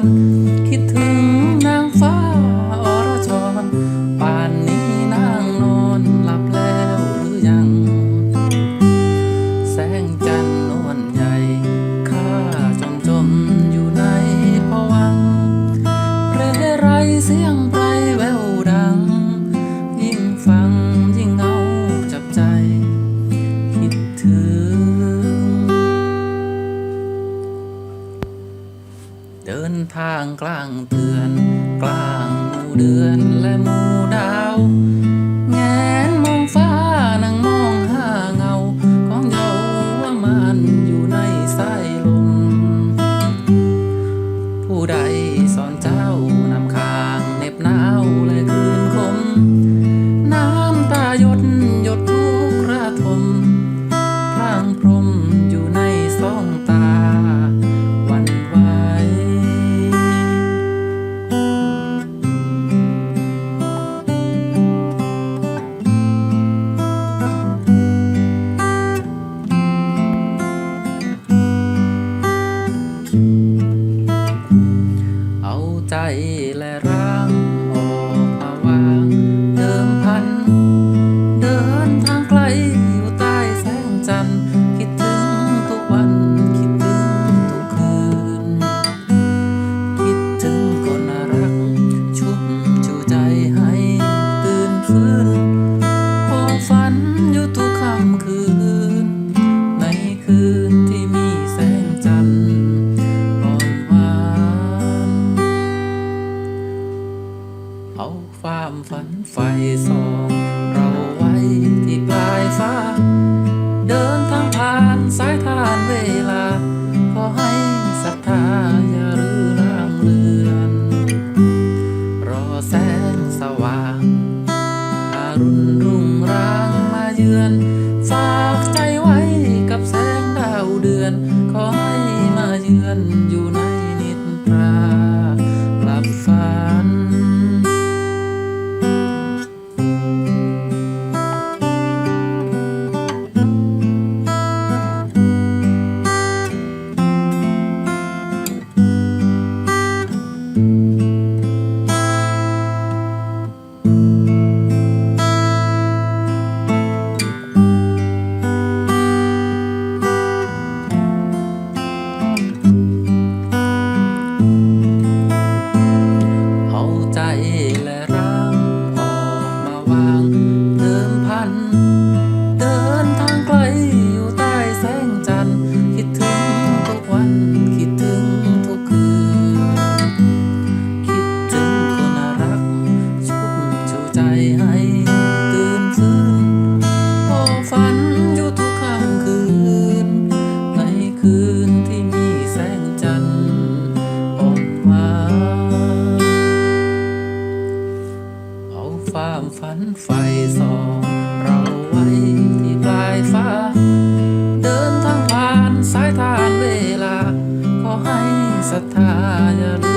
on. เดินทางกลางเตือน กลางหมู่เดือนและหมู่ดาว ใจและรัก ความฝันไฟสองเราไว้ที่ปลายฟ้า เดินทางผ่านสายทานเวลา ขอให้ศรัทธาอย่ารื้อร่างเรือน รอแสงสว่าง ดิมพันเดินทางไกลอยู่ใต้แสงจันทร์คิดถึงทุกวันคิดถึงทุกคืน คิดถึงคนรักชุบชูใจให้ตื่นฟื้นพอฝันอยู่ทุกค่ำคืน ในคืนที่มีแสงจันทร์อ่อนหวานเอาความฝันไฟส่อง ที่ปลายฟ้า เดินทางผ่านสายทานเวลา ขอให้ศรัทธาอย่า